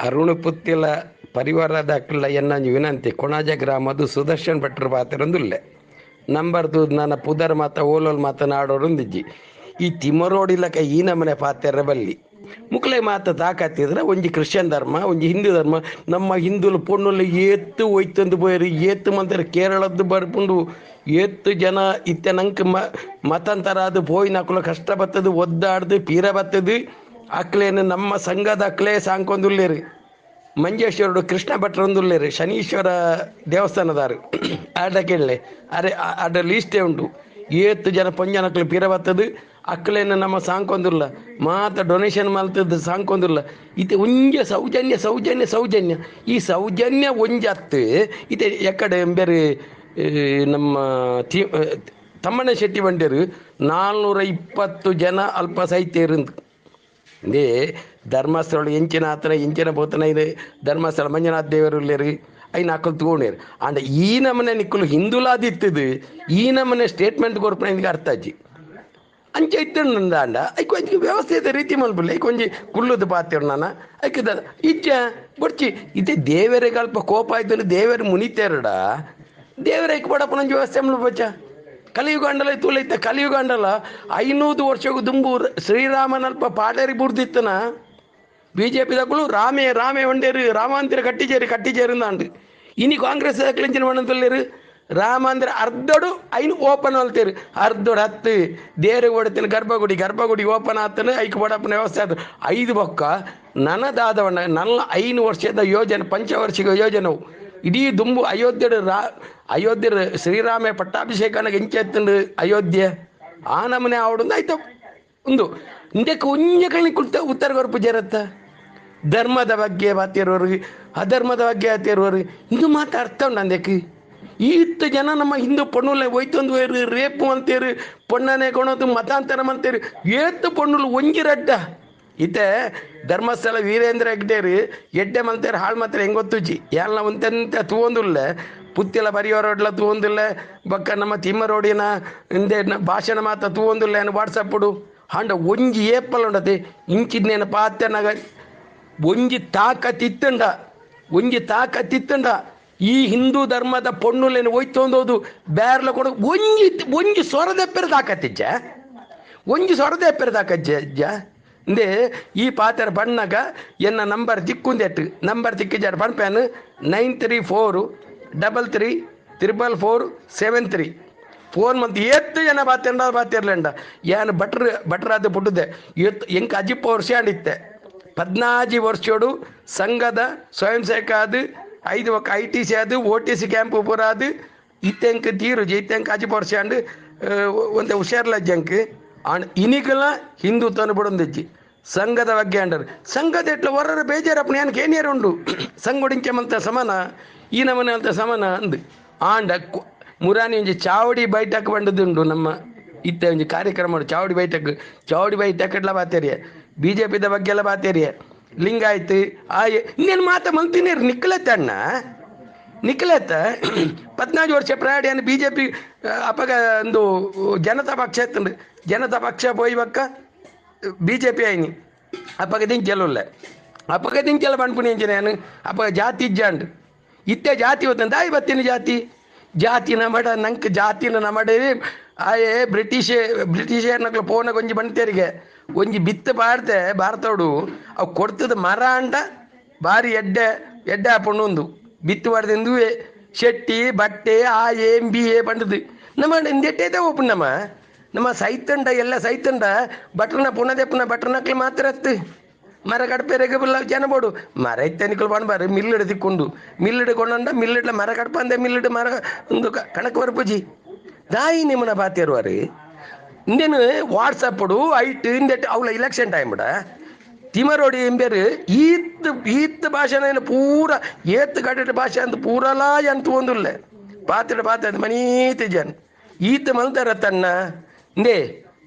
ಅರುಣ ಪುತ್ತಿಲ ಪರಿವಾರದ ಎನ್ನ ವಿನಂತಿ, ಕೊಣಾಜ ಗ್ರಾಮದ ಸುದರ್ಶನ್ ಭಟ್ರು ಪಾತ್ರೊಂದುಲ್ಲೆ ನಂಬರ್ದು ನನ್ನ ಪುದರ್ ಮಾತ, ಓಲೋಲ್ ಮಾತನಾಡೋರೊಂದಿಜ್ಜಿ ಈ ತಿಮರೋಡಿಲಕ ಈ ನಮನೆ ಪಾತೆರ ಬಲ್ಲಿ. ಮುಕ್ಲೆ ಮಾತ ತಾಕತ್ತಿದ್ರೆ ಒಂಜಿ ಕ್ರಿಶ್ಚಿಯನ್ ಧರ್ಮ, ಒಂಜಿ ಹಿಂದೂ ಧರ್ಮ, ನಮ್ಮ ಹಿಂದುಲು ಪೊಣ್ಣುಲು ಏತ್ತು ಒಯ್ತಂದು ಬೋಯ್ರಿ, ಏತ್ತು ಮಂತ್ರ ಕೇರಳದ್ದು ಬರ್ಪುಂಡು, ಏತ್ತು ಜನ ಇತ್ತೆ ಮ ಮತಾಂತರ ಅದು ಪೋಯಿ ನಕುಲು ಕಷ್ಟ ಬತ್ತದು ಒದ್ದಾಡ್ದು ಪೀರ ಬತ್ತದು ಅಕ್ಲೇನು ನಮ್ಮ ಸಂಘದ ಅಕ್ಲೇ ಸಾಂಕೊಂದುಲ್ಲೇರಿ ಮಂಜೇಶ್ವರಡು ಕೃಷ್ಣ ಭಟ್ರೊಂದುಲ್ಲೇರಿ ಶನೀಶ್ವರ ದೇವಸ್ಥಾನದಾರು ಆಡ ಕೇಳಲೆ. ಅರೆ ಅಡ ಲೀಸ್ಟೇ ಉಂಟು. ಏತ್ತು ಜನ ಪಂಜನಕ್ಳು ಪಿರ ಬರ್ತದೆ ಅಕ್ಲೇನು ನಮ್ಮ ಸಾಂಕೊಂದುಲ್ಲ ಮಾತ್ರ ಡೊನೇಷನ್ ಮಾಡ್ತದ್ದು ಸಾಂಕೊಂದುಲ್ಲ ಇತಿ ಉಂಜ ಸೌಜನ್ಯ ಸೌಜನ್ಯ ಸೌಜನ್ಯ. ಈ ಸೌಜನ್ಯ ಒಂಜತ್ತು. ಇತಿ ಎಕ್ಕಡೆ ಬೇರೆ ನಮ್ಮ ತಮ್ಮಣ್ಣ ಶೆಟ್ಟಿ ಬಂಡಿಯರು ನಾಲ್ನೂರ ಇಪ್ಪತ್ತು ಜನ ಅಲ್ಪ ಸಾಹಿತ್ಯ ಇருந்து ಇದೇ ಧರ್ಮಸ್ಥಳ ಎಂಚಿನ ಆತನ ಎಂಚಿನ ಭೂತನ ಇದೆ. ಧರ್ಮಸ್ಥಳ ಮಂಜುನಾಥ ದೇವರು ಇಲ್ಲೇರಿ. ಐನ ಹಾಕಲ್ ತಗೊಂಡೇರು. ಅಂಡ್ ಈ ನಮನೆ ನಿಕ್ಕಲು ಹಿಂದುಲಾದಿತ್ತದು ಈ ನಮನೆ ಸ್ಟೇಟ್ಮೆಂಟ್ ನಿನಗೆ ಅರ್ಥ ಅಜ್ಜಿ ಅಂಚೆ ಇತ್ತಂಡ ಅಂಡ ಐಕ್ ಒಂಜಿ ವ್ಯವಸ್ಥಿತ ರೀತಿ ಮಲ್ಪುಲ್ಲ ಐಕ್ ಒಂಜಿ ಕುಲ್ಲುದು ಪಾತ್ಯರು ನಾನ. ಐಕಿದ ಇಚ್ಚ ಬರ್ಚಿ ಇದೆ ದೇವರಿಗೆ ಅಲ್ಪ ಕೋಪ ಆಯ್ತು ದೇವರು ಮುನಿತೇರಡ. ದೇವರ ಐಕ್ ಬಡಪ್ಪನ ವ್ಯವಸ್ಥೆ ಮಲ್ಪಚ್ಚ ಕಲಿಯುಗ ಅಂಡಲ ತುಲ ಇತ್ತ ಕಲಿಯುಗ ಅಂಡಲ ಐನೂರು ವರ್ಷಕ್ಕೂ ದುಂಬು ಶ್ರೀರಾಮನಲ್ಪ ಪಾಡೇರಿ ಬುಡ್ದಿತ್ತನ ಬಿ ಜೆ ಪಿದಕ್ಕಳು ರಾಮೇ ರಾಮೇ ಒಂಡೇರು ರಾಮಾಂತರ ಕಟ್ಟಿಜೇರಿ ಕಟ್ಟಿಚೇರಿಂದಾಂಡು ಇನಿ ಕಾಂಗ್ರೆಸ್ ಕ್ಲಿಂಚಿನ ಮಣ್ಣದಲ್ಲಿರು ರಾಮಾಂದ್ರೆ ಅರ್ಧಡು ಐನು ಓಪನ್ ಅಲ್ತೇರು ಅರ್ಧಡು ಹತ್ತು ದೇವ್ರಿಗೆ ಓಡತಿನ ಗರ್ಭಗುಡಿ ಗರ್ಭಗುಡಿ ಓಪನ್ ಆತನ, ಐಕ್ ಬಡಪ್ಪನ ವ್ಯವಸ್ಥೆ ಆದ್ರೆ ಐದು ಬೊಕ್ಕ ನನದಾದವಣ್ಣ ನನ್ನ ಐನು ವರ್ಷದ ಯೋಜನೆ, ಪಂಚವರ್ಷಿಕ ಯೋಜನೆವು. ಇಡೀ ದುಂಬು ಅಯೋಧ್ಯೆ ರಾ ಅಯೋಧ್ಯೆ ಶ್ರೀರಾಮ ಪಟ್ಟಾಭಿಷೇಕನ ಎಂಚೆತ್ತಂಡು ಅಯೋಧ್ಯೆ, ಆ ನಮನೆ ಆವಡು ಆಯ್ತು. ಒಂದು ಇಂದಕ್ಕೆ ಉಂಜಗಳಿಗೆ ಕುಳಿತ ಉತ್ತರ ಕೊರಪು ಜರತ್ತ. ಧರ್ಮದ ಬಗ್ಗೆ ಮಾತಿರೋರು ಅಧರ್ಮದ ಬಗ್ಗೆ ಮಾತಿರೋರು ಇದು ಮಾತು ಅರ್ಥ ಉಂಟು ಅಂದಕ್ಕೆ ಈತ್ತು ಜನ ನಮ್ಮ ಹಿಂದೂ ಪೊಣ್ಣುಲೆ ಒಯ್ತೊಂದು ರೇಪು ಅಂತೀರಿ, ಪೊಣ್ಣನೆ ಕೊಣೋದು ಮತಾಂತರ ಅಂತೀರಿ, ಏತ್ತು ಪೊಣ್ಣುಲು ಒಂಜಿ ರಡ್ಡ ಇತ್ತೆ ಧರ್ಮಸ್ಥಳ ವೀರೇಂದ್ರ ಹೆಗ್ಡೇರಿ, ಎಡ್ಡೆ ಮಲ್ತೇರ್, ಹಾಳು ಮಾತ್ರ ಹೆಂಗೊತ್ತುಜಿ ಎಲ್ಲ ಒಂತೆಂತ ತೂವೊಂದುಲ್ಲ? ಪುತ್ತಿಲ ಬರೆಯೋರೋಡ್ಲ ತೂಂದಿಲ್ಲ ಬಕ್ಕ ನಮ್ಮ ತಿಮ್ಮರೋಡಿನ ಹಿಂದೆ ಭಾಷಣ ಮಾತ ತೂಂದಿಲ್ಲ ಏನು ವಾಟ್ಸಪ್ಪುಡು ಹಾಂಡ ಒಂಜಿ ಏಪಲ್ ಉಂಡತೆ ಪಾತ್ಯ ಪಾತ್ಯನಾಗ ಒಂಜಿ ತಾಕತ್ತಿತ್ತಂಡ ಒಂಜಿ ತಾಕತ್ತಿತ್ತಂಡ, ಈ ಹಿಂದೂ ಧರ್ಮದ ಪೊಣ್ಣುಲೇನು ಒಯ್ತೊಂದೋದು ಬ್ಯಾರ್ಲ ಕೊಡ, ಒಂಜಿ ಒಂಜಿ ಸ್ವರದೆಪ್ಪರ ತಾಕತ್ತಿಜ್ಜ ಒಂಜಿ ಸ್ವರದೆಪ್ಪರ ತಾಕಜ್ಜ ಅಜ್ಜ ಇಂದೆ ಈ ಪಾತ್ರ ಬಣ್ಣಗ ಎನ್ನ ನಂಬರ್ ದಿಕ್ಕುಂದೆಟ್ಟು ನಂಬರ್ ದಿಕ್ಕಿಜಾರ ಪಣ್ಪೇನು nine three four double three triple four seven three. Phone month ಎತ್ತು ಜನ ಬಾತಿರಂಡ ಬಾತಿರ್ಲಂಡ ಏನು ಭಟ್ರ ಭಟ್ರಾದ ಪುಟ್ಟದೆ. ಎತ್ತು ಎಂಕ ಅಜಿಪ್ಪ ವರ್ಷ ಅಂಡಿತ್ತೆ ಪದ್ನಾಜಿ ವರ್ಷೋಡು ಸಂಘದ ಸ್ವಯಂ ಸೇವಕ ಅದು ಐದು ಐ ಟಿ ಸಿ ಅದು ಓ ಟಿ ಸಿ ಕ್ಯಾಂಪ್ ಪೂರ ಅದು ಇತ್ತೆಂಕ ತೀರು ಇತ್ತೆಂಕ ಅಜಿಪ್ಪ ವರ್ಷ ಅಂಡು ಒಂದು ಹುಷಾರ್ಲ ಜಂಕ್ ಹಿಂದೂ ಇನಿಕಲ ಹಿಂದುತ್ವನ ಬಿಡೊಂದಿಜ್ಜಿ. ಸಂಘದ ಬಗ್ಗೆ ಅಂಡರ್ ಸಂಘದ ಎಟ್ಲ ಹೊರರ ಬೇಜಾರಪ್ಪನ ಏನಕ್ಕೆ ಏನಿಯರು ಉಂಡು. ಸಂಗೊಡಿಂಚೆ ಮಂತ ಸಮಾನ ಈ ನಮನೆ ಅಂತ ಸಮಾನ ಅಂದ್ ಆಂಡ ಮುರಾನಿ ಒಂಜಿ ಚಾವಡಿ ಬೈಟಕ್ ಬಂಡದುಂಡು ನಮ್ಮ ಇತ್ತೆ ಒಂಜಿ ಕಾರ್ಯಕ್ರಮ ಚಾವಡಿ ಬೈಟಕ್ ಚಾವಡಿ ಬೈಟಕ್ ಎಲ್ಲ ಬಾತೇರಿಯ. ಬಿ ಜೆ ಪಿದ ಬಗ್ಗೆ ಎಲ್ಲ ಬಾತೇರಿಯ. ಲಿಂಗಾಯ್ತು, ಆಯ್, ಇನ್ನೇನು ಮಾತ ಮಲ್ತಿನೇರು ನಿಕ್ಕಲತ್ತ ಅಣ್ಣ. ನಿಕ್ಲತ್ತ ಪದ್ನಾಲ್ಕು ವರ್ಷ ಪ್ರಯಾಣಿಯನ್ನು ಬಿ ಜೆ ಪಿ ಅಪಗ ಒಂದು ಜನತಾ ಪಕ್ಷ ಎತ್ತಂಡು ಜನತಾ ಪಕ್ಷ ಪೋಯ್ಬಕ್ಕ ಬಿ ಜೆ ಪಿ ಆಯ್ನಿ. ಅಪಗ ದಿಂಚಲ್ಲ ಅಪಗ ದಿಂಚಲ ಪಣ್ಪುನಿ ಏನು ಅಪಗ ಜಾತಿ ಜಾಂಡ್ ಇತ್ತೆ ಜಾತಿ ಹೋತಂದ ಆಯ್ ಬತ್ತಿನ ಜಾತಿ. ಜಾತಿ ನಮಡ, ನಂಕ್ ಜಾತಿ ನಮಡ, ಆಯೇ ಬ್ರಿಟಿಷ್ ಬ್ರಿಟಿಷರ್ನಕ್ಲು ಪೋನ ಒಂಜಿ ಬಂತೇರಿಗೆ, ಒಂಜಿ ಬಿತ್ತ ಬಾಡ್ದೆ ಭಾರತೋಡು ಅವು ಕೊಡ್ತದ ಮರ ಅಂಡ ಬಾರಿ ಎಡ್ಡೆ ಎಡ್ಡೆ ಹಾಕೊಂಡು ಬಿತ್ತು ಬಾಡ್ದಿಂದು ಶೆಟ್ಟಿ, ಬಟ್ಟೆ ಆ ಏಂ ಬಿ ಎ ಬಂಡದು ನಮ್ಮ ಎಂದೆಟ್ಟೇದೆ ಓಪನ್ ನಮ್ಮ. ನಮ್ಮ ಸೈತಂಡ, ಎಲ್ಲ ಸೈತಂಡ ಬಟ್ರನ ಪುನದೆ ಪುನಃ ಬಟ್ರನಕ್ಲು ಮಾತ್ರ ಅತ್ತು ಮರ ಕಡಪೆರೆಗೆ ಬಲ್ಲ ಜನ ಬೋಡು. ಮರ ಇತ್ತನಿಕಲು ಬಣ್ಬಾರು ಮಿಲ್ಲಿಡ್ ತಿಕ್ಕೊಂಡು ಹಿಡ್ಕೊಂಡ ಮಿಲ್ ಮಿಲ್ಲಿಡ್ಲ ಮರ ಕಡಪ ಅಂದೆ ಮಿಲ್ಲಿಡ್ ಮರ ಒಂದು ಕ- ಕಣಕ್ ಬರ್ಪುಜಿ ದಾಯಿ ನಿಮ್ಮನ ಬಾತಿರುವಾರು ಇಂದೇನು ವಾಟ್ಸಪ್ಪಡು ಐಟ್ ಇಂದೆಟ್ ಅವಳ ಇಲೆಕ್ಷನ್ ಟೈಮ್ ಬಿಡ ತಿಮರೋಡಿ ಎಂಬೇರು ಈತ್ ಈತ್ ಭಾಷಣ ಏನು ಪೂರ ಏತ್ ಕಟ್ಟಿಟ ಭಾಷೆ ಅಂತ ಪೂರಲಾ ಎಂತ ಒಂದುಲ್ಲೆ ಪಾತ್ರ ಪಾತ್ರ ಮನೀತ್ ಜನ್ ಈತ್ ಮಲ್ತಾರ ತನ್ನ ಇಂದೇ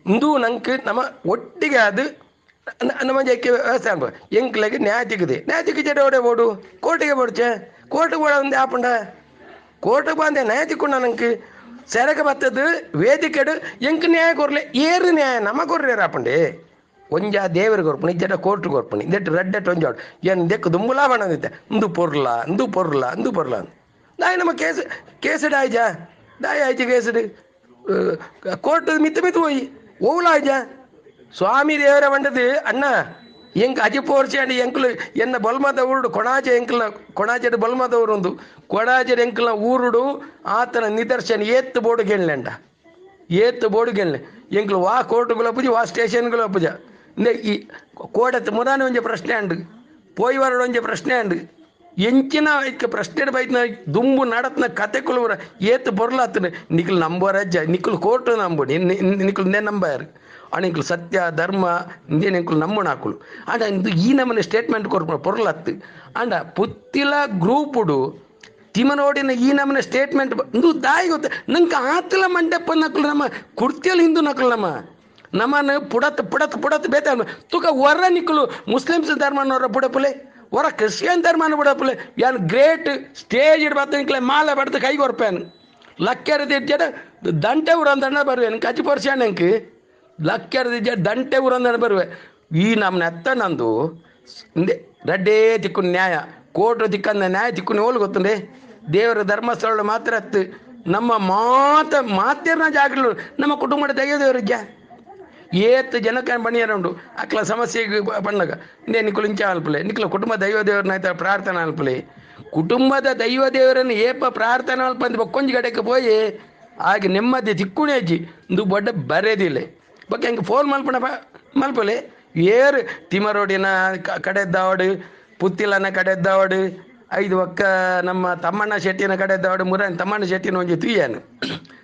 ಇಂದು ನಂಗೆ ನಮ್ಮ ಒಟ್ಟಿಗೆ ಅದು ನ- ನಮ್ಮ ಜಕ್ಕೆ ವ್ಯವಸ್ಥೆ ಅನ್ಬ ಎಂಕ್ಲೆಗೆ ನ್ಯಾಯ ತಿಕ್ಕದೆ ನ್ಯಾಯ ತಿಕ್ಕಿ ಜಡ ಓಡೆ ಓಡು ಕೋರ್ಟಿಗೆ ಬೋಡ್ಚೆ ಕೋರ್ಟಿಗೆ ಓಡ ಒಂದು ಆಪಂಡ ಕೋರ್ಟಿಗೆ ಬಂದೆ ನ್ಯಾಯ ತಿಕ್ಕೊಂಡ ನಂಗೆ ಸೆರಗ ಬತ್ತದು ವೇದಿಕೆಡು ಎಂಕ್ ನ್ಯಾಯ ಕೊರ್ಲೆ ಏರು ನ್ಯಾಯ ನಮ ಕೊರ್ರೇರ ಆಪಂಡೆ ಒಂಜ ದೇವರಿಗೆ ಕೊರ್ಪಣಿ ಇಜ್ಜಡ ಕೋರ್ಟ್ ಕೊರ್ಪಣಿ ಇದೆಟ್ಟು ರೆಡ್ಡೆಟ್ ಒಂಜಾಡು ಏನು ದೆಕ್ಕು ದುಂಬುಲಾ ಬಣ್ಣದಿತ್ತೆ ಇಂದು ಪೊರ್ಲ ಇಂದು ಪೊರ್ಲ ಇಂದು ಪೊರ್ಲ ದಾಯಿ ನಮ್ಮ ಕೇಸ್ ಕೇಸಡ್ ಆಯ್ಜ ದಾಯಿ ಆಯ್ತು ಕೇಸಡ್ ಕೋರ್ಟ್ ಮಿತ್ತ ಮಿತ್ತು ಹೋಯಿ ಓವುಲ ಆಯ್ಜ ಸ್ವಾಮಿ ದೇವರ ಬಂಡದು ಅಣ್ಣ ಎಂಕ್ ಅಜಿ ಪೋರ್ಚಂಡಿ ಎಂಕ್ಲು ಎನ್ನ ಬಲ್ಮದ ಊರುಡು ಕೊಣಾಜ ಎಂಕ್ಲ ಕೊಣಾಜಡ್ ಬಲ್ಮದ ಊರುಂದು ಕೊಣಾಜಡ್ ಎಂಕ್ಲ ಊರುಡು ಆತನ ನಿದರ್ಶನ ಏತ್ತು ಬೋರ್ಡು ಗೆಳ್ಳೆಂಡ ಏತ್ತು ಬೋರ್ಡು ಗೆಳ್ಳೆ ಎಂಕ್ಲು ವಾ ಕೋರ್ಟ್ಗುಲ ಪೂಜ ವಾ ಸ್ಟೇಷನ್ಗುಲ ಪೂಜ ಇಂದೆ ಒಂಜಿ ಪ್ರಶ್ನೆ ಅಂಡು ಪೋಯಿ ವರಡು ಒಂಜಿ ಪ್ರಶ್ನೆ ಅಂಡು ಎಂಚಿನ ಐಕ್ ಪ್ರಶ್ನೆ ಬೈತ್ನ ದುಂಬು ನಡತ್ನ ಕತೆ ಕುಲುವರ ಏತ್ ಬೊರ್ಲಾತನ. ನಿಕ್ಲು ನಂಬೋರಜ್ಜ ನಿಕ್ಲು ಕೋರ್ಟ್ ನಂಬು ನಿಕ್ಲು ನೇ ನಂಬಾರು ಅಣಿಕ್ಲು ಸತ್ಯ, ಧರ್ಮ ನಿಕ್ಲು ನಮ್ಮುಣಾಕುಲು ಅಂಡ ಇಂದು ಈ ನಮ್ಮನೆ ಸ್ಟೇಟ್ಮೆಂಟ್ ಕೊರ್ಪ ಪೊರ್ಲತ್ತು. ಅಂಡ ಪುತ್ತಿಲ ಗ್ರೂಪುಡು ತಿಮನೋಡಿನ ಈ ನಮ್ಮನೆ ಸ್ಟೇಟ್ಮೆಂಟ್ ಇಂದು ದಾಯಿ ಗೊತ್ತ ನಂಗೆ ಆತಲ ಮಂಡಪ್ಪ ನಕ್ಲು ನಮ್ಮ ಕುರ್ತಿಯಲ್ಲಿ ಹಿಂದೂ ನಕ್ಲು ನಮ್ಮ. ನಮ್ಮನ್ನು ಪುಡತ್ ಪುಡತ್ ಪುಡತ್ ಬೇತ ತುಕ ವರ ನಿಕ್ಕಲು ಮುಸ್ಲಿಮ್ಸ್ ಧರ್ಮನವರ ಬುಡಪುಲೆ ವರ ಕ್ರಿಶ್ಚಿಯನ್ ಧರ್ಮನ ಬುಡಪುಲೆ ಯಾನ್ ಗ್ರೇಟ್ ಸ್ಟೇಜ್ ಇಡ್ಬಾರ್ದು ನಿಕ್ಲೆ, ಮಾಲೆ ಬಡ್ದು ಕೈ ಕೊರ್ಪೇನು ಲಕ್ಕೆರದಿ ಜಡ ದಂಟೆ ಊರಂದಣ್ಣ ಕಚ್ಚಿ ಕಚಿ ಎಂಕ್ ಲಕ್ಕೆರದಿ ಜಡ ದಂಟೆ ಉರಂದಣ್ಣ ಬರುವೆ. ಈ ನಮ್ಮ ನೆತ್ತ ನಂದು ರಡ್ಡೇ ತಿಕ್ಕು ನ್ಯಾಯ. ಕೋರ್ಟ್ ತಿಕ್ಕಂದ ನ್ಯಾಯ ದಿಕ್ಕು ಹೋಲ್ ಗೊತ್ತುಂಡೆ. ದೇವರ ಧರ್ಮಸ್ಥಳ ಮಾತ್ರ ನಮ್ಮ ಮಾತ, ಮಾತೇರ್ನ ಜಾಗಲು ನಮ್ಮ ಕುಟುಂಬದ ತೆಗೆಯೋದೇವ್ರಿಜ್ಜ ಏತ್ ಜನಕ್ಕೆ ಬಣಿಯರುಂಡು ಅಕ್ಲ ಸಮಸ್ಯೆಗೆ ಬಣ್ಣಗ. ಇಂದೇ ನಿಕ್ಕಲು ಇಂಚ ಅಲ್ಪಲೆ. ನಿಕ್ಲ ಕುಟುಂಬ ದೈವ ದೇವರನ್ನ ಪ್ರಾರ್ಥನೆ ಅಲ್ಪಲೆ. ಕುಟುಂಬದ ದೈವ ದೇವರನ್ನು ಏಪ ಪ್ರಾರ್ಥನೆ ಅಲ್ಪ ಅಂತ ಬಕ್ಕೊಂಜಿ ಗಡೆಗೆ ಪೋಯಿ, ಹಾಗೆ ನೆಮ್ಮದಿ ತಿಕ್ಕುಣಿ ಅಜ್ಜಿ. ಇಂದು ಬೊಡ್ಡ ಬರೆದಿಲ್ಲ. ಬಗ್ಗೆ ಹಂಗೆ ಫೋನ್ ಮಲ್ಪಣ ಮಲ್ಪಲೆ. ಏರು ತಿಮರೋಡಿನ ಕಡೆದ್ದಾವಡು, ಪುತ್ತಿಲನ ಕಡೆದ್ದಾವಡು, ಐದು ಒಕ್ಕ ನಮ್ಮ ತಮ್ಮಣ್ಣ ಶೆಟ್ಟಿನ ಕಡೆದ್ದಾವಡು ಮುರ ತಮ್ಮಣ್ಣ ಶೆಟ್ಟಿನ ಒಂಜಿ ತುಯ್ಯಾನು.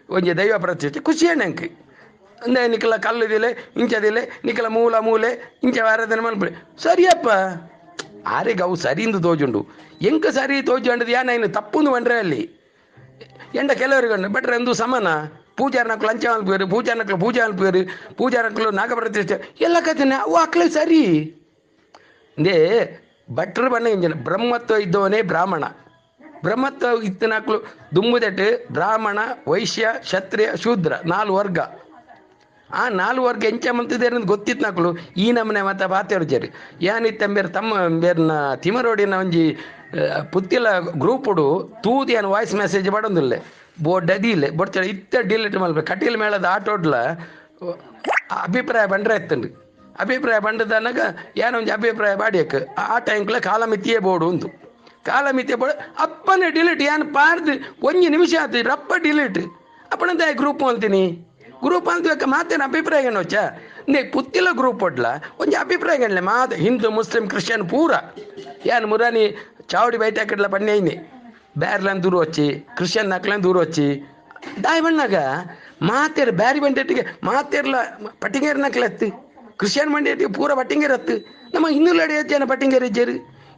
ಒಂಜಿ ದೈವ ಪ್ರತಿಷ್ಠೆ. ಖುಷಿ ನಿಕ್ಲ ಕಲ್ಲು ದಿಲೆ ಇಂಚದಿಲೆ ನಿಕ್ಕಲ ಮೂಲ ಮೂಲೆ, ಇಂಚ ಆರಾಧನೆ ಮಲ್ಪಡೆ ಸರಿಯಪ್ಪ. ಆರೆಗೆ ಅವು ಸರಿಯಿಂದ ತೋಜುಂಡು. ಎಂಕ ಸರಿ ತೋಜುಂಡದು ಇನ್ನು ತಪ್ಪುಂದು ಬಂಡ್ರೆ ಅಲ್ಲಿ. ಎಂಡ ಕೆಲವರಿಗೆ ಬಟ್ರೆ ಎಂದು ಸಮಾನ. ಪೂಜಾರ ನಕ್ಲು ಲಂಚ ನಕ್ಲು ಪೂಜೆ ಮಲ್ಪೇರು ಪೂಜಾರ ನಕ್ಲು ನಾಗಪ್ರತಿಷ್ಠೆ. ಎಲ್ಲ ಕಥೆನೆ ಅವು ಅಕ್ಲೆ ಸರಿ. ಇಂದೇ ಭಟ್ರು ಬಣ್ಣ ಇಂಜನ, ಬ್ರಹ್ಮತ್ವ ಇದ್ದವನೇ ಬ್ರಾಹ್ಮಣ. ಬ್ರಹ್ಮತ್ವ ಇತ್ತನಾಕ್ಲು ದುಂಬುದೆಟ್ಟು ಬ್ರಾಹ್ಮಣ, ವೈಶ್ಯ, ಕ್ಷತ್ರಿಯ, ಶೂದ್ರ, ನಾಲ್ಕು ವರ್ಗ. ಆ ನಾಲ್ಕು ವರ್ಗ ಎಂಚ ಅನ್ನೋದು ಗೊತ್ತಿತ್ತು ನಕಲು. ಈ ನಮ್ಮನೆ ಮತ್ತೆ ಬಾತೇರು ಜರಿ ಏನಿತ್ತ ಬೇರೆ ತಮ್ಮ ಬೇರ್ನ ತಿಮರೋಡಿನ ಒಂಜಿ ಪುತ್ತಿಲ ಗ್ರೂಪುಡು ತೂದಿ ಅನ್ನ ವಾಯ್ಸ್ ಮೆಸೇಜ್ ಬಡೊಂದಿಲ್ಲ. ಬೋರ್ಡ್ ಅದಿಲ್ಲ ಬೊಡ್ಚ ಇತ್ತ ಡಿಲೀಟ್ ಮಾಡ್ಬೇಕು. ಕಟೀಲ್ ಮೇಳದ ಆಟೋಡ್ಲ ಅಭಿಪ್ರಾಯ ಬಂಡ್ರೆ ಎತ್ತಂಡು. ಅಭಿಪ್ರಾಯ ಬಂಡದನಾಗ ಏನೋ ಒಂದು ಅಭಿಪ್ರಾಯ ಬಾಡಿಯಕ್ಕೆ ಆ ಟೈಮ್ಲ ಕಾಲಮಿತಿಯೇ ಬೋಡು ಅಂದು. ಕಾಲಮಿತಿಯ ಬೋರ್ಡು ಅಪ್ಪನೇ ಡಿಲೀಟ್ ಏನು ಪಾರ್ದು ಒಂಜಿ ನಿಮಿಷ ಆತು, ರಪ್ಪ ಡಿಲೀಟ್ ಅಪ್ಪನಂತ ಗ್ರೂಪ್ ಅಂತೀನಿ? ಗ್ರೂಪ್ ಅಭಿಪ್ರಾಯ ಅಭಿಪ್ರಾಯಗಣೋಚ ನೀ ಪುತ್ತಿಲ ಗ್ರೂಪ್ ಒಡ್ಲ ಒಂಜಿ ಅಭಿಪ್ರಾಯಗಣಲೆ ಮಾತ ಹಿಂದೂ, ಮುಸ್ಲಿಂ, ಕ್ರಿಶ್ಚಿಯನ್ ಪೂರ. ಯಾನ್ ಮುರಾನಿ, ಚಾವಡಿ ಬೈಟ್ ಹಾಕಿಡ್ಲ ಪಣ್ಣೆಯ್ನಿ ಬ್ಯಾರ್ಲನ್ ದೂರ ಒಚ್ಚಿ, ಕ್ರಿಶ್ಚಿಯನ್ ನಕ್ಲನ್ ದೂರ ಒಚ್ಚಿ. ದಾಯ್ ಬಣ್ಣಗ ಮಾತೇರ್ ಬ್ಯಾರಿ ಬಂಡೆಟ್ಟಿಗೆ, ಮಾತೇರ್ಲ ಪಟ್ಟಿಂಗೇರ್ ನಕ್ಲತ್ತಿ ಕ್ರಿಶ್ಚಿಯನ್ ಮಂಡಿಯಟ್ಟಿಗೆ ಪೂರ ಪಟ್ಟಿಂಗೇರ್ ಹತ್ತು ನಮ್ಮ ಹಿಂದೂ ಲಡಿ ಏಜ್ ಜನ ಪಟ್ಟಿಂಗೇರ್ ಇಜ್ಜೇರು?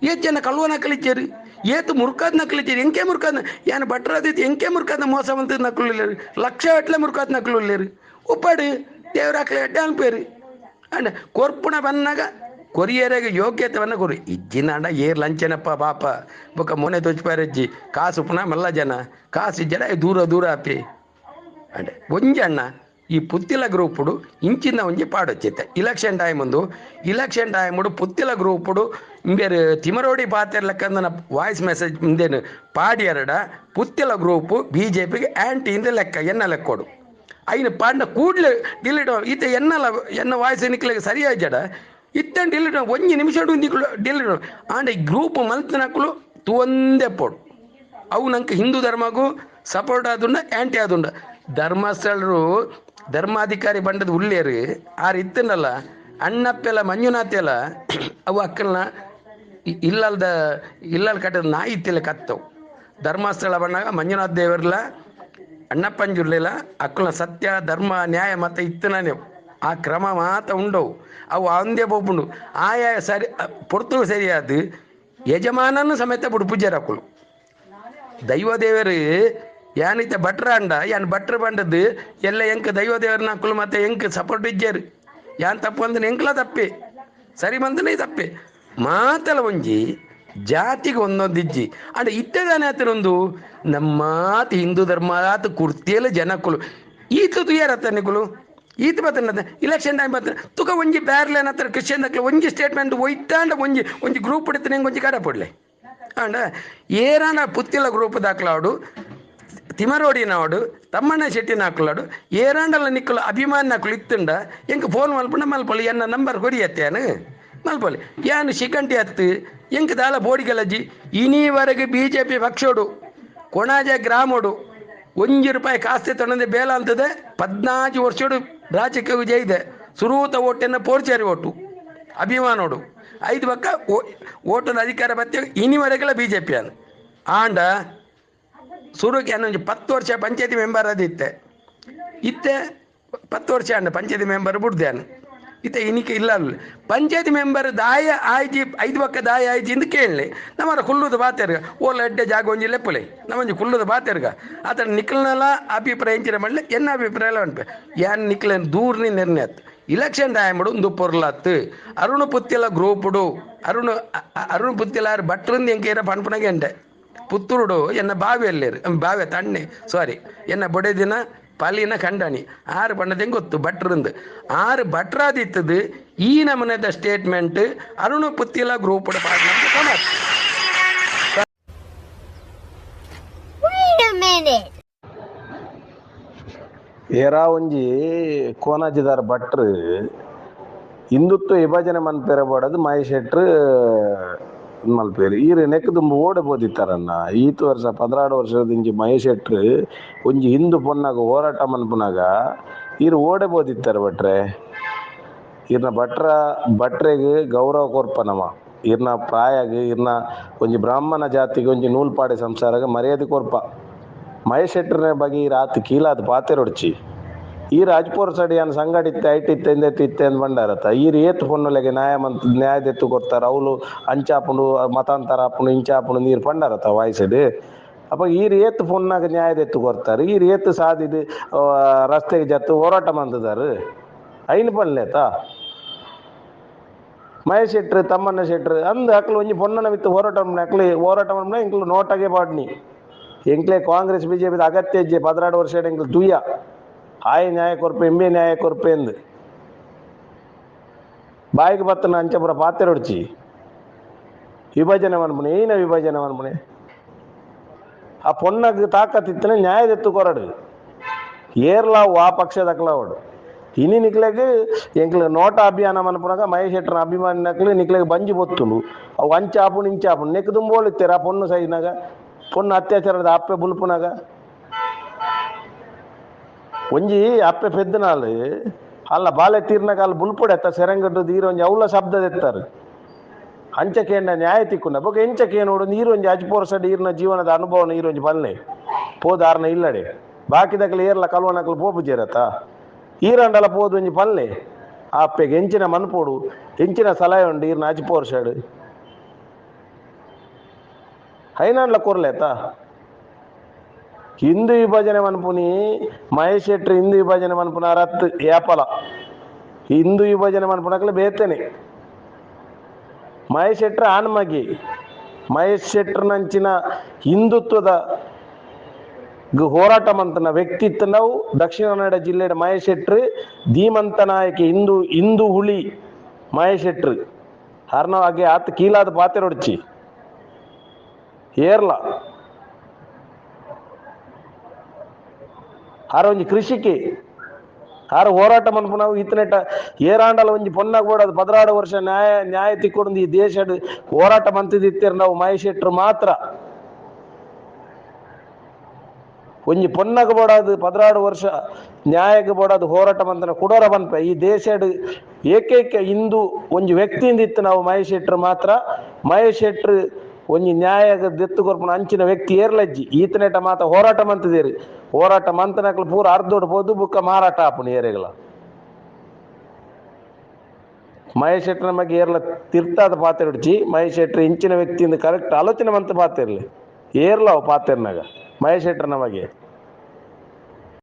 ಏಜ್ ಜನ ಕಳುವ ನಕಲಿಜ್ಜೇರು ಏತು ಮುರ್ಕಾದ್ ನಕಲಿಜ್ಜೇರು ಎಂಕೆ ಮುರ್ಕಾದ ಏನು ಭಟ್ರದಿತ್ತು ಎಂಕೆ ಮುರ್ಕಾದ ಮೋಸ ಬಂತ ನಕಲಿಲ್ಲೇರು ಲಕ್ಷ ಎಟ್ಲೆ ಇಲ್ಲ ರೀ. ಉಪ್ಪಾಡು, ದೇವ್ರ ಹಾಕ್ಲೆ ಎಡ್ಡೆ ಅನ್ಪೇರಿ ಅಂಡ ಕೊರ್ಪುಣ ಬನ್ನಾಗ ಕೊರಿಯರಿಗೆ ಯೋಗ್ಯತೆವನ್ನ ಕೊರಿ. ಇಜ್ಜಿನ ಅಣ್ಣ, ಏರ್ ಲಂಚನಪ್ಪ ಬಾಪ ಬೊಕ್ಕ ಮೊನೆ ತೊಚ್ಪಾರಜ್ಜಿ ಕಾಸು ಪುನಃ ಮಲ್ಲ ಜನ. ಕಾಸು ಜನ ದೂರ ದೂರ ಅಪ್ಪಿ ಅಂಡ ಒಂಜಿ ಅಣ್ಣ ಈ ಪುತ್ತಿಲ ಗ್ರೂಪುಡು ಇಂಚಿನ ಒಂಜಿ ಪಾಡೊಚ್ಚಿತ್ತೆ ಇಲೆಕ್ಷನ್ ಟೈಮ್ ಒಂದು ಇಲೆಕ್ಷನ್ ಟೈಮುಡು ಪುತ್ತಿಲ ಗ್ರೂಪುಡು ಇಂಬೇರು ತಿಮರೋಡಿ ಪಾತ್ರ ಲೆಕ್ಕಂದನ ವಾಯ್ಸ್ ಮೆಸೇಜ್ ಮುಂದೇನು ಪಾಡಿಯರಡ ಪುತ್ತಿಲ ಗ್ರೂಪು ಬಿ ಜೆ ಪಿಗೆ ಆ್ಯಂಟಿ ಇಂದ ಲೆಕ್ಕ ಎನ್ನ ಲೆಕ್ಕೋಡು అయిన పాడిన కూడ్లు డిలీట్ ఇత ఎన్నల ఎన్న వాయిస్ ఎన్నికలకు సరియా జడ ఇత్తని డిలీట్ ಒಂಜಿ ನಿಮಿಷ ನಿಕ್ಲು ಡಿಲೀಟ್ ಆಂಡ ಈ ಗ್ರೂಪ್ ಮಲ್ತನಕ್ಕಲು ತುವಂದೆ ಪೋಡು ಅವು ನಂಗೆ ಹಿಂದೂ ಧರ್ಮಗೂ ಸಪೋರ್ಟ್ ಆದುಂಡ ಆ್ಯಂಟಿ ಆದುಂಡ ಧರ್ಮಸ್ಥಳರು ಧರ್ಮಾಧಿಕಾರಿ ಬಂಡದ ಉಳ್ಳೇರಿ ಆರು ಇತ್ತನಲ್ಲ ಅಣ್ಣಪ್ಪೆಲ್ಲ ಮಂಜುನಾಥೆಲ್ಲ ಅವು ಅಕ್ಕಲ್ನ ಇ- ಇಲ್ಲಲ್ದ, ಇಲ್ಲಲ್ ಕಟ್ಟದ ನಾಯಿ ಇತ್ತಿಲ್ಲ ಕತ್ತವು. ಧರ್ಮಸ್ಥಳ ಬಣ್ಣಾಗ ಮಂಜುನಾಥ್ ದೇವರ್ಲ ಅಣ್ಣಪ್ಪಂಜುರ್ಲಿಲ್ಲ ಅಕ್ಕಲ ಸತ್ಯ, ಧರ್ಮ, ನ್ಯಾಯ ಮತ ಇತ್ತನೇ ಆ ಕ್ರಮ ಮಾತ್ರ ಉಂಡವು. ಅವು ಅಂದೇ ಬೋಪುಂಡು ಆಯಾ ಸರಿ ಪೊರ್ತು ಸರಿಯಾದ ಯಜಮಾನನ್ನು ಸಮೇತ ಬಿಡು ಪೂಜೆ ಹಾಕಲು ದೈವ ದೇವರು ಏನಿತ್ತ ಭಟ್ರ ಅಂಡ ಏನ್ ಭಟ್ರ ಬಂಡದ್ದು ಎಲ್ಲ ಎಂಕ ದೈವ ದೇವ್ರನ್ನ ಹಾಕಲು ಮತ್ತೆ ಎಂಕ ಸಪೋರ್ಟ್ ಇದ್ದೇರಿ ಯಾನ್ ತಪ್ಪು ಅಂದ್ರೆ ಎಂಕ್ಲ ತಪ್ಪೆ, ಸರಿ ಬಂದನೇ ತಪ್ಪೆ. ಮಾತಲ ಒಂಜಿ, ಜಾತಿಗೆ ಒಂದೊಂದು ಇಜ್ಜಿ. ಅಂಡ ಇತ್ತದಾನೆ ಆತನೊಂದು ನಮ್ಮ ಹಿಂದೂ ಧರ್ಮ ಆತ ಕುರ್ತಿಯಲ್ಲ ಜನಕ್ಕಳು ಈತ ತುಯ್ಯಾರತ್ತ ನಿಕುಲು ಈತ ಬತ್ತನ ಇಲೆಕ್ಷನ್ ಟೈಮ್ ಬತ್ತ ತುಕ ಒಂಜಿ ಬ್ಯಾರ್ಲೆ ಹತ್ರ ಕ್ರಿಶ್ಚಿಯನ್ ದಕ್ಲ ಒಂಜಿ ಸ್ಟೇಟ್ಮೆಂಟ್ ಒಯ್ತಾಂಡ ಒಂಜಿ ಒಂಜಿ ಗ್ರೂಪ್ ಇಡ್ತೀನಿ ಒಂಜಿ ಕಡೆ ಪಡ್ಲೆ. ಆಂಡ ಏರಾನ ಪುತ್ತಿಲ ಗ್ರೂಪ್ ದಾಖಲಾಡು ತಿಮರೋಡಿನವಡು ತಮ್ಮಣ್ಣ ಶೆಟ್ಟಿ ನಾಕುಲಾಡು ಏರಾಂಡಲ ನಿಕ್ಕಲು ಅಭಿಮಾನಿ ನಾಕುಲು ಇತ್ತುಂಡ, ಎಂಕ್ ಫೋನ್ ಮಲ್ಪುಂಡ ಮಲ್ಪೊಲಿ, ಎನ್ನ ನಂಬರ್ ಕೊರಿಯತ್ತೇನು ಮಲ್ಪಲಿ, ಯಾನು ಶಿಕಂಟಿ ಹತ್ತು ಎಂಕ್ ದಾಲ ಬೋಡಿಗಲಜ್ಜಿ ಇನಿವರೆಗೆ ಬಿ ಜೆ ಪಿ ಪಕ್ಷೋಡು, ಕೊಣಾಜ ಗ್ರಾಮೋಡು, ಒಂಜಿ ರೂಪಾಯಿ ಕಾಸ್ತಿ ತೊಗೊಂಡೆ ಬೇಲ ಅಂತದೆ, ಪದ್ನಾಲ್ಕು ವರ್ಷೋಡು ರಾಜಕೀಯ ವಿಜಯ ಇದೆ, ಸುರೂತ ಓಟನ್ನ ಪೋರ್ಚೇರಿ ಓಟು, ಅಭಿಮಾನೋಡು. ಐದು ಪಕ್ಕ ಓಟದ ಅಧಿಕಾರ ಬತ್ತೆ ಇನಿವರೆಗೆಲ್ಲ ಬಿ ಜೆ ಪಿ ಆಂಡ ಸುರುಗೆ ಅನ್ನೊಂದು ಪತ್ತು ವರ್ಷ ಪಂಚಾಯತಿ ಮೆಂಬರ್ ಅದಿತ್ತೆ ಇತ್ತೆ. ಪತ್ತು ವರ್ಷ ಅಂಡ ಪಂಚಾಯತಿ ಮೆಂಬರ್ ಬಿಡ್ದೇನು ಇತ್ತೆ, ಇನಿಕೆ ಇಲ್ಲ ಪಂಚಾಯತಿ ಮೆಂಬರ್ ದಾಯ ಆಯ್ಜಿ, ಐದು ಪಕ್ಕ ದಾಯ ಆಯ್ಜಿ ಎಂದು ಕೇಳಲಿ. ನಮ್ಮರ ಕುಲ್ಲುದು ಬಾತೆರ್ಗ ಓ ಲಡ್ಡೆ ಜಾಗ ಒಂಜಿ ಲೆಪ್ಪಲೆ. ನಮ್ಮಂಜಿ ಕುಲ್ಲುದು ಬಾತೆರ್ಗ ಆತ ನಿಕ್ಲನಲ ಅಭಿಪ್ರಾಯ ಎಂಚಿನ ಮಾಡಲಿ ಎನ್ನ ಅಭಿಪ್ರಾಯ ಉಂಟು ಯಾನ್ ನಿಕ್ಲನ್ ದೂರ್ನಿ ನಿರ್ಣಯ ಇಲೆಕ್ಷನ್ ಟೈಮ್ ಒಂದು ಪೊರ್ಲಾತ್. ಅರುಣ್ ಪುತ್ತಿಲ ಗ್ರೂಪ್ಡು ಅರುಣ್ ಅರುಣ್ ಪುತ್ತಿಲ ಭಟ್ರಂದು ಎಂಕೇರ ಪಣ್ಪುನಗೆ ಎಂಡೆ. ಪುತ್ತೂರುಡು ಎನ್ನ ಬಾವಿಯಲ್ಲಿರು ಬಾವಿ ತಣ್ಣೆ ಸಾರಿ ಎನ್ನ ಬೊಡೆದಿನ ಪಾಲಿನ ಕಂಡಣಿ ಆರು ಬಣ್ಣದಂಗೆ ಗೊತ್ತು ಭಟ್ರಂದು ಆರು ಭಟ್ರಾದಿತ್ತದು ಈ ನಮೂನೆದ ಸ್ಟೇಟ್ಮೆಂಟ್ ಅರುಣ್ ಪುತ್ತಿಲ ಗ್ರೂಪ್ ಸಮಾಜ Wait a minute. ಏರಾ ಒಂಜಿ ಕೋನಾಜಿದಾರ್ ಭಟ್ರು ಹಿಂದುತ್ವ ವಿಭಜನೆ ಮನ್ಪೇರ ಬೋಡದು ಮಹೇಶ್ ಶೆಟ್ರು ಇದ್ ಮಲ್ಪೇರು ಈರು ನೆಕ್ ದುಂಬು ಓಡೆ ಬೋದಿತ್ತಾರನ್ನ ಈತು ವರ್ಷ ಪದ್ರಾಡು ವರ್ಷದ ಇಂಜಿ ಮಹೇಶ್ ಶೆಟ್ರು ಒಂಜಿ ಹಿಂದು ಪೊನ್ನಾಗ ಹೋರಾಟ ಮನ್ಪುನಾಗ ಈರು ಓಡೆ ಬೋದಿತ್ತಾರೆ ಭಟ್ರೆ ಇರ್ನ ಭಟ್ರ ಭಟ್ರೆಗ್ ಗೌರವ ಕೊರ್ಪನಮ ಇರ್ನ ಪ್ರಾಯಗ್ ಇರ್ನ ಒಂಜಿ ಬ್ರಾಹ್ಮಣ ಜಾತಿಗೆ ಒಂಜಿ ನೂಲ್ಪಾಡೆ ಸಂಸಾರಗ ಮರ್ಯಾದೆ ಕೊರ್ಪ ಮಹೇಶ್ ಶೆಟ್ಟರ್ನ ಬಗ್ಗೆ ಈ ರಾತ್ ಕೀಲಾದ ಪಾತೆರೊಡ್ಚಿ ಈ ರಾಜ್ಪುರ ಸಡಿಯನ್ ಸಂಘಟಿತ್ತೆ ಐಟಿತ್ತೆ ಎಂದೆತ್ತು ಇತ್ತೆ ಅಂದ್ ಬಂಡಾರತ್ತ ಈರ್ ಏತ್ ಪೊನ್ನುಲೆಗೆ ನ್ಯಾಯ ಮಂತ್ ನ್ಯಾಯದೆತ್ತು ಕೊಡ್ತಾರ. ಅವ್ಲು ಅಂಚಾಪುಂಡು, ಮತಾಂತರ ಆಪುಂಡು ಇಂಚಾಪುಂಡು ನೀರ್ ಪಂಡಾರತ್ತ ವಾಯ್ಸಡ್. ಅಪ್ಪ ಈರ್ ಏತ್ ಪೊನ್ನಾಗ ನ್ಯಾಯದೆತ್ತು ಕೊಡ್ತಾರೆ. ಈರ್ ಏತ್ ಸಾದಿದು ರಸ್ತೆಗೆ ಜತ್ತು ಹೋರಾಟ ಮಂದಿದಾರು. ಐನ್ ಪನ್ಲೇತ ಮಹೇಶ್ ಶೆಟ್ರು ತಮ್ಮನ್ನ ಶೆಟ್ರು ಅಂದ್ ಅಕ್ಲು ಒಂಜಿ ಪೊನ್ನನ ವಿತ್ತು ಹೋರಾಟ ಅಕ್ಲು ಹೋರಾಟ ಮಾಡ್ಬಿಡ ಇಂಕ್ಲು ನೋಟಾಗೆ ಪಾಡ್ನಿ ಎಂಕ್ಲೆ ಕಾಂಗ್ರೆಸ್ ಬಿಜೆಪಿ ಅಗತ್ಯ ಇಜ್ಜೆ, ಪದ್ರಾಡು ವರ್ಷ ಎಂಕ್ಲು ತುಯ್ಯ. ಆಯ ನ್ಯಾಯ ಕೊರ್ಪೆ ಎಂಬೆ ನ್ಯಾಯ ಕೊರ್ಪೆ ಎಂದು ಬಾಯಿಗೆ ಬತ್ತನ ಅಂಚಪುರ ಪಾತೆರೊಡ್ಚಿ ವಿಭಜನೆ ಮನ್ಪುಣೆ ಏನ ವಿಭಜನೆ ಮನ್ಪುಣೆ ಆ ಪೊನ್ನಗ್ ತಾಕತ್ತಿತ್ತನೆ ನ್ಯಾಯದೆತ್ತು ಕೊರಡು ಏರ್ಲಾವು ಆ ಪಕ್ಷದಕ್ಲಾವಡು ಇನಿ ನಿಕ್ಲೆಗ್ ಎಂಕ್ಲ ನೋಟ ಅಭಿಯಾನ ಮನ್ಪುನಾಗ ಮಹೇಶ್ ಶೆಟ್ಟರ್ನ ಅಭಿಮಾನಿ ನಕ್ಲು ನಿಕ್ಲೆಗ್ ಬಂಜಿ ಬೊತ್ತುಂಡು ಅವು ಅಂಚಾಪುಂಡು ಇಂಚಾಪುಂಡು ನೆಕ್ ದುಂಬೋಳಿತ್ತೇರ ಆ ಪೊನ್ನು ಸೈಜ್ನಾಗ ಪೊನ್ನು ಅತ್ಯಾಚಾರದ ಅಪ್ಪೆ ಬುಲ್ಪುನಾಗ ಒಂಜಿ ಅಪ್ಪೆ ಪೆದ್ದನಾಳು ಅಲ್ಲ ಬಾಲೆ ತೀರ್ನ ಕಾಲ ಬುಲ್ಪುಡೆ ಎತ್ತ ಸೆರಂಗಡ್ಡು ನೀರು ಒಂಜಿ ಅವಲ ಶಬ್ದ ಎತ್ತಾರೆ. ಅಂಚಕೇಂಡ ನ್ಯಾಯ ತಿಕ್ಕುಂಡ ಬೊಕ ಎಂಚಕೆ ನೋಡು ನೀರೊಂಜಿ ಒಂಜಿ ಅಜ್ಪೋರ್ ಸಡ್ ಈರ್ನ ಜೀವನದ ಅನುಭವ ಈರೊಂಜಿ ಬಲ್ಲೆ ಬಾಕಿ ಇಲ್ಲಡೆ. ಬಾಕಿದಕ್ಲೆ ಏರ್ಲ ಕಲ್ವನಕ್ಲು ಪೋಪು ಈರಂಡಲ ಪೋದು ಒಂಜಿ ಪಲ್ಲೆ ಆ ಅಪ್ಪೆಗೆ ಎಂಚಿನ ಮನ್ಪೋಡು. ಎಂಚಿನ ಸಲಹೆ ಉಂಡು ಈರ್ನ ಅಜ್ಪೋರ್ ಸಡ್ ಹೈನಾಂಡ್ಲ ಕೊರ್ಲೇತ ಹಿಂದೂ ವಿಭಜನೆ ಮನ್ಪುನಿ, ಮಹೇಶ್ ಶೆಟ್ಟಿ ಹಿಂದೂ ವಿಭಜನೆ ಮನ್ಪುನ ರತ್ ಏಪಲ. ಹಿಂದೂ ವಿಭಜನೆ ಮನ್ಪುನಕ್ಲೆ ಬೇತೇನೆ. ಮಹೇಶ್ ಶೆಟ್ರ ಆಣ್ಮಗಿ, ಮಹೇಶ್ ಶೆಟ್ರನಂಚಿನ ಹಿಂದುತ್ವದ ಹೋರಾಟ ಮಂತನ ವ್ಯಕ್ತಿತ್ವ ನಾವು ದಕ್ಷಿಣ ಕನ್ನಡ ಜಿಲ್ಲೆಯ ಮಹೇಶ್ ಶೆಟ್ರು, ಧೀಮಂತ ನಾಯಕಿ ಹಿಂದೂ ಹಿಂದೂ ಹುಳಿ ಮಹೇಶ್ ಶೆಟ್ರು. ಹರ್ನವಾಗೆ ಆತ ಕೀಲಾದ ಪಾತೆರೊಡ್ಚಿ ಏರ್ಲ ಆರ ಒಂಜಿ ಕೃಷಿಕಿ. ಆರ ಹೋರಾಟ ಮನ್ಪು ನಾವು ಇತ್ತನೆಟ ಏರಾಂಡಲ ಒಂಜಿ ಪೊನ್ನಾಗ ಬೋಡದು ಪದರಾಡು ವರ್ಷ ನ್ಯಾಯ ನ್ಯಾಯ ತಿಕ್ಕೊಂಡು ಈ ದೇಶಡ್ ಹೋರಾಟ ಮಂತಿದಿತ್ತೀರ ನಾವು ಮಹೇಶ್ ಶೆಟ್ರು ಮಾತ್ರ. ಒಂಜಿ ಪೊನ್ನಗ ಬೋಡಾದು ಪದರಾಡು ವರ್ಷ ನ್ಯಾಯಕ್ಕೆ ಬೋಡಾದು ಹೋರಾಟ ಮಂತನ ಕುಡೋರ ಬಂತ ಈ ದೇಶಡ್ ಏಕೈಕ ಇಂದು ಒಂಜಿ ವ್ಯಕ್ತಿಯಿಂದ ಇತ್ತು ನಾವು ಮಹೇಶ್ ಮಾತ್ರ. ಮಹೇಶ್ ಒಂಜಿ ದೆತ್ತು ಕೊರ್ಪುನ ಅಂಚಿನ ವ್ಯಕ್ತಿ ಏರ್ಲಜ್ಜಿ. ಈತನೇಟ ಮಾತ ಹೋರಾಟ ಮಂತದೇರಿ. ಹೋರಾಟ ಮಂತನಕ್ಲು ಪೂರ ಅರ್ಧೋಡು ಪೋದು ಬುಕ್ಕ ಮಾರಾಟ ಆಪುನ ಏರೆಗಳ. ಮಹೇಶ್ ಶೆಟ್ಟರ ಬಗ್ಗೆ ಏರ್ಲ ತಿರ್ತಾದ ಪಾತ್ರ ಹಿಡ್ಚಿ ಮಹೇಶ್ ಶೆಟ್ಟರ್ ಇಂಚಿನ ವ್ಯಕ್ತಿಯಿಂದ ಕರೆಕ್ಟ್ ಆಲೋಚನೆ ಮಂತ ಇರಲಿ. ಏರ್ಲ ಅವು ಪಾತ್ರನಾಗ ಮಹೇಶ್ ಶೆಟ್ರನ ಬಗ್ಗೆ.